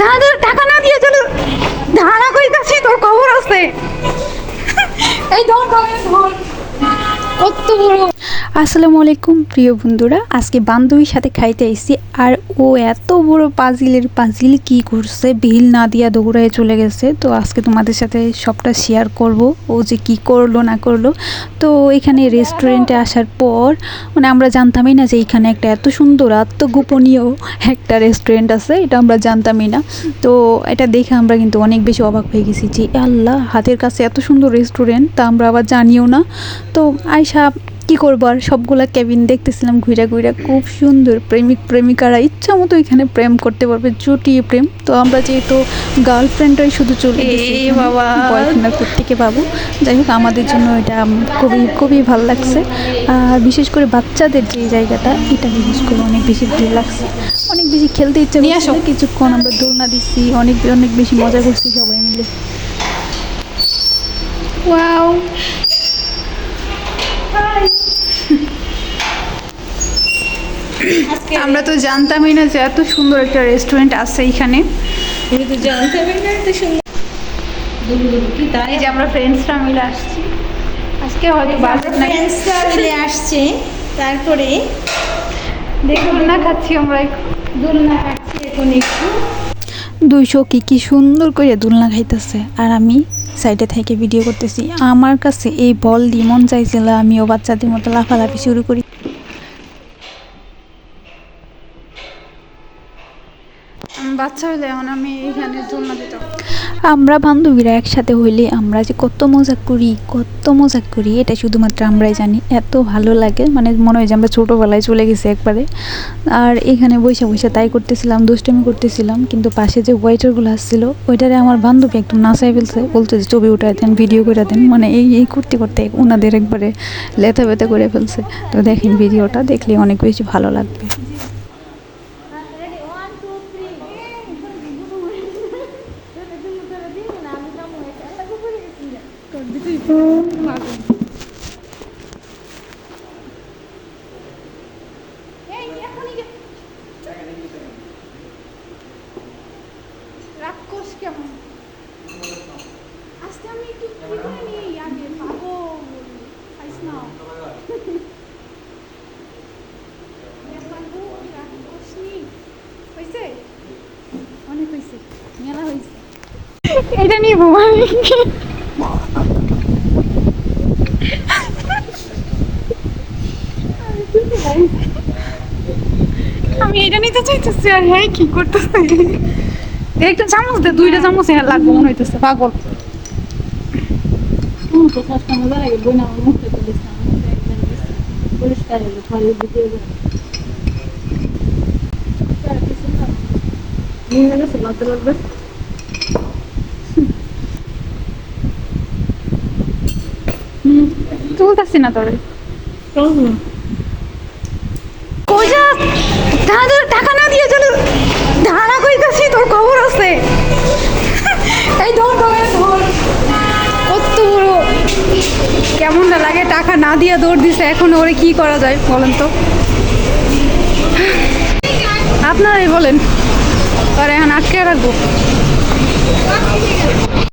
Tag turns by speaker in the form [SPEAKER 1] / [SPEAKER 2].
[SPEAKER 1] দাদা টাকা না দিয়ে চলো ধারা কইতাছি তোর খবর আছে। এই ধর ধর। কত বড় আসসালামু আলাইকুম, প্রিয় বন্ধুরা। আজকে বান্ধবীর সাথে খাইতে আইছি, আর ও এত বড় পাজিলের পাজিল কি করছে, বিল না দিয়া দৌড়ায় চলে গেছে। তো আজকে তোমাদের সাথে সবটা শেয়ার করব, ও যে কি করল, না করল। তো এখানে রেস্টুরেন্টে আসার পর মানে আমরা জানতামই না যে এখানে একটা এত সুন্দর, আত্মগোপনীয় একটা রেস্টুরেন্ট আছে, এটা আমরা জানতামই না। তো এটা দেখে আমরা কিন্তু অনেক বেশি অবাক হয়ে গেছি যে, আল্লাহ, হাতের কাছে এত সুন্দর রেস্টুরেন্ট তা আমরা আবার জানিও না। তো আয়সা কি করব? আর সবগুলা কেবিন দেখতেছিলাম ঘুরে ঘুরে খুব সুন্দর। প্রেমিক প্রেমিকারা ইচ্ছা মতো এখানে প্রেম করতে পারবে। জুটিয়ে প্রেম। তো আমরা যেহেতু গার্লফ্রেন্ডরাই শুধু চলে গেছি
[SPEAKER 2] এ বাবা।
[SPEAKER 1] থেকে পাবো যাই হোক আমাদের জন্য এটা খুবই খুবই ভালো লাগছে। আর বিশেষ করে বাচ্চাদের যে জায়গাটা এটা বিশেষ করে অনেক বেশি ভালো লাগছে। অনেক বেশি খেলতে ইচ্ছা
[SPEAKER 2] আসো।
[SPEAKER 1] কিছুক্ষণ আমরা দোলনা দিচ্ছি। অনেক অনেক বেশি মজা করছি সবাই মিলে।
[SPEAKER 2] ওয়াও।
[SPEAKER 1] আমরা তো জানতামই না যে এত সুন্দর একটা রেস্টুরেন্ট আছে এখানে।
[SPEAKER 2] তুমি তো জানতে পারি না এত সুন্দর। তাই
[SPEAKER 1] যে আমরা ফ্রেন্ডসরা মিলে আসছি। আজকে হয়তো
[SPEAKER 2] ফ্রেন্ডসরা মিলে আসছে। তারপরে
[SPEAKER 1] দেখুন না খাচ্ছি আমরা একটু।
[SPEAKER 2] দোলনা কাটছি এখন একটু।
[SPEAKER 1] দুইশো কি কি সুন্দর করে দুলনা খাইতেছে। আর আমি সাইডে থেকে ভিডিও করতেছি। আমার কাছে এই বল দিয়ে মন চাইছিল, আমিও বাচ্চাদের মতো লাফালাফি শুরু করি। বাচ্চা হলে এখন আমি এখানে দোলনা দিতাম। আমরা বান্ধবীরা একসাথে হইলে আমরা যে কত মজা করি, কত মজা করি, এটা শুধুমাত্র আমরাই জানি। এত ভালো লাগে মানে মনে হয় যে আমরা ছোটোবেলায় চলে গেছি একবারে। আর এখানে বসে বসে তাই করতেছিলাম, দুষ্টামি করতেছিলাম, কিন্তু পাশে যে ওয়েটারগুলো আসছিল, ওইটারে আমার বান্ধবী একদম নাচাই ফেলছে, বলতে যে, ছবি উঠায় দেন ভিডিও করে দেন। মানে এই এই করতে করতে ওনাদের একবারে লেথা বেথা করে ফেলছে। তো দেখেন ভিডিওটা দেখলে অনেক বেশি ভালো লাগবে।
[SPEAKER 3] রাক্ষস কেমন আজকে আমি একটু করে নিই আগে পাবো খাইস না
[SPEAKER 1] এটা নিবো আমি আমি এটা নিতে চাইতেছি আর হ্যাঁ কি করতেছে? একটা চামচ দে দুইটা চামচ হ্যাঁ লাগবে মনে হইতেছে পাগল।
[SPEAKER 2] তো সস্তা মজা লাগে বই
[SPEAKER 1] কেমন না লাগে? টাকা না দিয়ে দৌড় দিছে এখন ওরে কি করা যায় বলেন তো? আপনারাই বলেন। আর এখন আটকে রাখব।